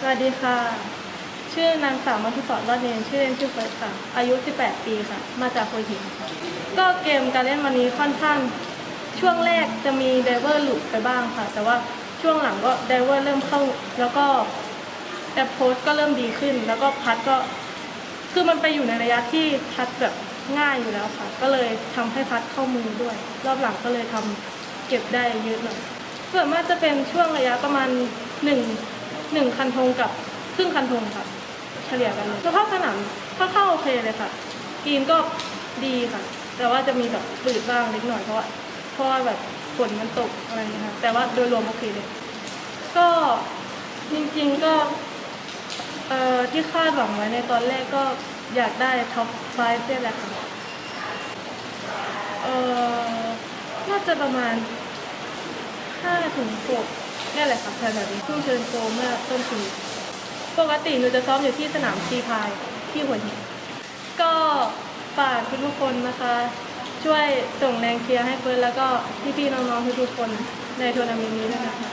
สวัสดีค่ะ ชื่อนางสาวมัทุศรรอดเนนชื่อเล่นชื่อเฟิร์สค่ะ อายุ 18 ปีค่ะ มาจากโคหินก็เกมการเล่นวันนี้ค่อนข้าง ช่วงแรกจะมีไดเวอร์หลุดไปบ้างค่ะ แต่ว่าช่วงหลังก็ไดเวอร์เริ่มเข้า แล้วก็แอปโพสก็เริ่มดีขึ้น แล้วก็พัดก็ คือมันไปอยู่ในระยะที่พัดแบบง่ายอยู่แล้วค่ะ ก็เลยทำให้พัดเข้ามือด้วย รอบหลังก็เลยทำเก็บได้เยอะหน่อยส่วนมากจะเป็นช่วงระยะประมาณหนึ่ง หนึ่งคันธงกับครึ่งคันธงค่ะเฉลี่ยกันเลยสภาพสนามค่อนข้างโอเคเลยค่ะกรีนก็ดีค่ะ แต่ว่าจะมีแบบฝืดบ้างเล็กหน่อยเพราะว่าเพราะว่าแบบฝนมันตกอะไรอย่างเงี้ค่ะแต่ว่าโดยรวมโอเคเลย ก็จริงๆก็เอ่อที่คาดหวังไว้ในตอนแรกก็อยากได้ท็อป5เนี่ยแหละค่ะเอ่อน่าจะประมาณ5ถึง6เนี่แหละค่ะแถวๆนี้เพิ่งเชิญโปรเมื่อต้นปีปกติหนูจะซ้อมอยู่ที่สนามชีพายที่หัวหินก็ฝากทุกๆคนนะคะ ช่วยส่งแรงเชียร์ให้เฟิร์นแล้วก็พี่ๆน้องๆทุกๆคนในทัวร์นาเมนต์นี้ด้วยนะคะ